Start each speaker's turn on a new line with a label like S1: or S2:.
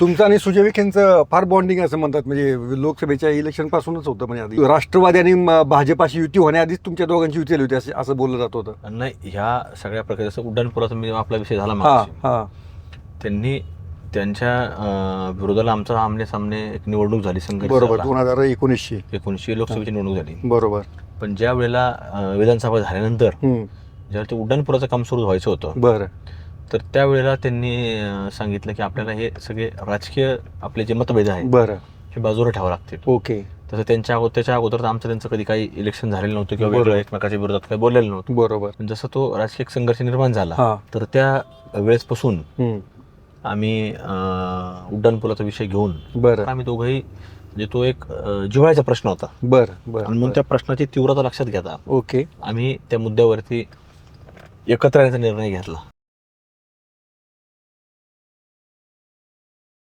S1: तुमचं आणि सुजय विखेंचं फार बॉन्डिंग असं म्हणतात. म्हणजे लोकसभेच्या इलेक्शन पासूनच होतं म्हणजे आधी. राष्ट्रवादी आणि भाजपाशी युती होण्याआधीच तुमच्या दोघांची युती झाली होती असं असं बोललं जात होतं.
S2: नाही ह्या सगळ्या प्रकारचं उड्डाणपुराचा मी आपला विषय झाला त्यांनी त्यांच्या विरोधाला आमचा आमने सामने एक निवडणूक झाली संघर्ष
S1: बरोबर. दोन हजार एकोणीसशे
S2: एकोणीसशे लोकसभेची निवडणूक झाली.
S1: बरोबर.
S2: पण ज्या वेळेला विधानसभा झाल्यानंतर. ज्यावेळेला ते उड्डाणपुराचं काम सुरू व्हायचं होतं
S1: बरं.
S2: तर त्यावेळेला त्यांनी अं, सांगितलं की आपल्याला हे सगळे राजकीय आपले जे मतभेद आहेत
S1: बरं.
S2: हे बाजूला ठेवावं लागतील.
S1: ओके.
S2: तसं त्यांच्या अगोदर त्याच्या अगोदर तर आमचं त्यांचं कधी काही इलेक्शन झालेलं नव्हतं किंवा
S1: बरोबर.
S2: वेगळं एकमेकाच्या विरोधात काही बोललेलं नव्हतं.
S1: बरोबर.
S2: पण जसं तो राजकीय संघर्ष निर्माण झाला
S1: हा.
S2: तर त्या वेळेसपासून
S1: हम्म.
S2: आम्ही अं, उड्डाणपुलाचा विषय घेऊन
S1: बरं.
S2: आम्ही दोघंही म्हणजे तो एक अं, जिव्हाळ्याचा प्रश्न होता.
S1: बरं
S2: आणि
S1: बरं.
S2: म्हणून त्या प्रश्नाची तीव्रता लक्षात घेता.
S1: ओके.
S2: आम्ही त्या मुद्द्यावरती एकत्र येण्याचा निर्णय घेतला.